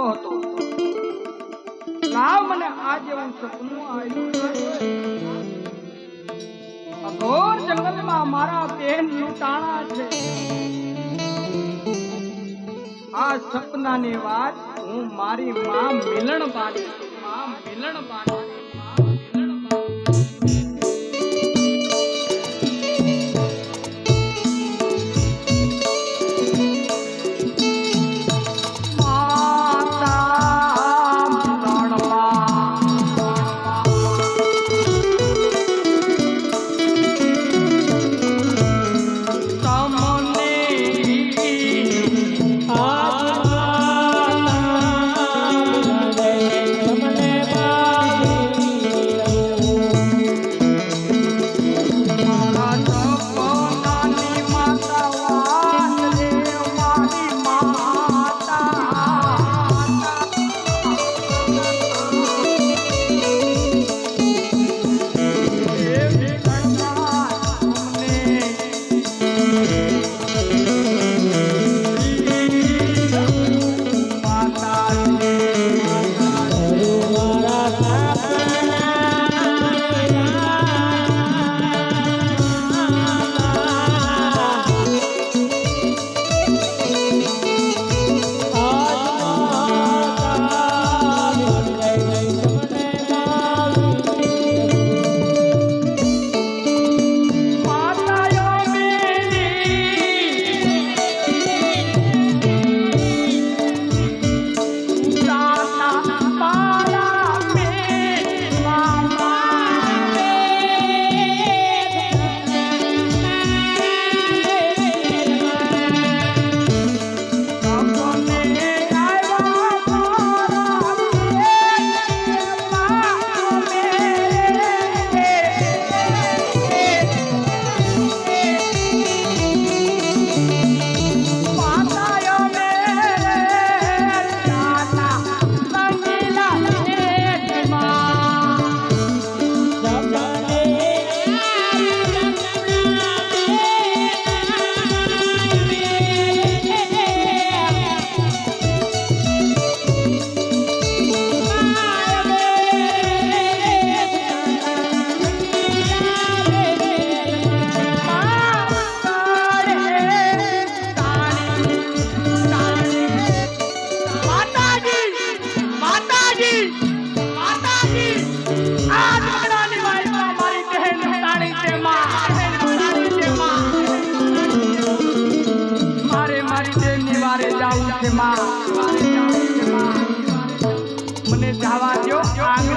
હતો. લાવ મને આ જેવું સપનું અઘોર જંગલમાં મારા બેન લૂંટાણા છે. આ સપનાની વાત હું મારી મા મિલણ બાની મા મિલણ બાની મને જવા દો આજ્ઞા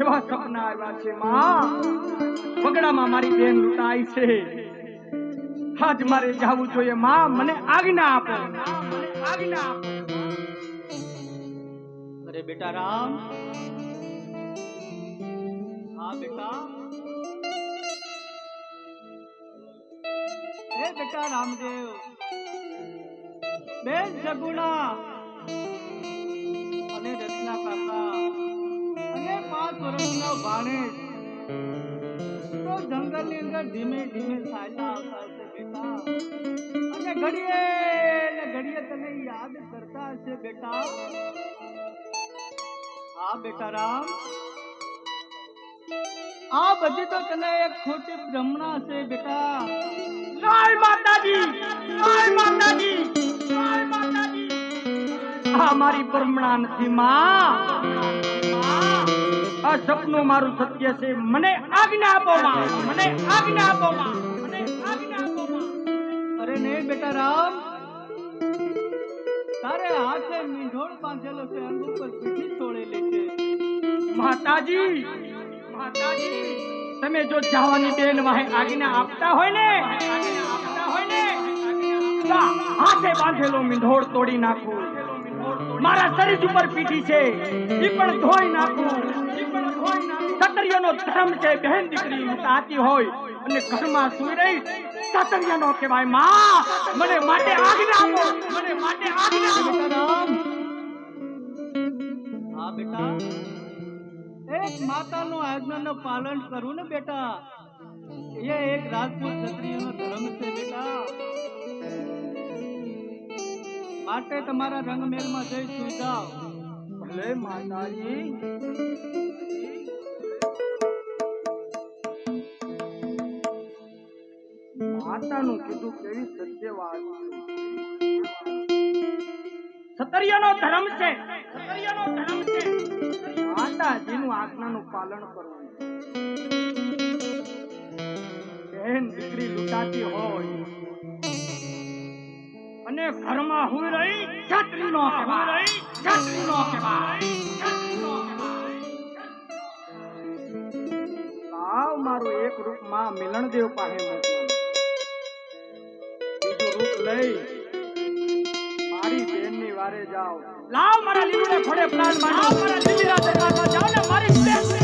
એવા સપના આવ્યા છે માં. બગડામાં મારી બેન લૂંટાઈ છે. આજ મારે જાવું જોઈએ માં. મને આજ્ઞા આપો. આજ્ઞા આપો અરે બેટા રામ. હા બેટા. એ બેટા રામદેવ. બેન સગુણા તો જંગલની અંદર ધીમે ધીમે ચાલ્યા આવતા હશે બેટા. અને ઘડીએ ને ઘડીએ તને યાદ કરતા હશે બેટા. હા બેટા રામ. આ બધી તો તને એક ખોટી ભ્રમણા છે બેટા. લાલ માતાજી લાલ માતાજી લાલ માતાજી. આ મારી પરમણા નથી માં. આ સપનું મારું સત્ય છે. મને આજ્ઞા આપો માં. મને આજ્ઞા આપો માં. મને આજ્ઞા આપો માં. અરે નહીં બેટા રામ. તારે હાથે મીંઢોળ બાંધેલો છે અંગ ઉપર પીઠી છોડેલી છે. માતાજી માતાજી તમે જો જવાની બેન વાહે આજ્ઞા આપતા હોય ને આપતા હોય ને હાથે બાંધેલો મીંઢોળ તોડી નાખું. મારા શરીર ઉપર પીઠી છે એ પણ ધોઈ નાખું. સતરિયાનો ધર્મ છે બહેન દીકરી લૂંટાતી હોય અને ઘરમાં સુઈ રહી સતરિયાનો કહેવાયમાં. મને માટે આજ્ઞા આપો. મને માટે આજ્ઞા આપો. હા બેટા. એક માતાનું આજ્ઞાનું પાલન કરું ને બેટા. એ એક રાજપૂત ક્ષત્રિયનો ધર્મ છે બેટા. માટે તમારા રંગમેલમાં જઈ સુઈ જાઓ. ભલે માતાજી. માતાનું કીધું કેવી સત્ય વાત. સતરિયાનો ધર્મ છે. સતરિયાનો ધર્મ છે. માતાજીનું આજ્ઞાનું પાલન કરવું બહેન દીકરી લૂંટાતી હોય. અને ઘરમાં હું રહી છત્રી નો કહેવાય. રહી છત્રી નો મારું એક રૂપમાં મિલનદેવ પાસે મોકલું. ગઈ મારી બેનની વારે જાઓ. લાવ મારા લીમડે ફોડે પ્રાણમાં લાવ મારા લીમડા દરવાજા જાઓ ને મારી બેન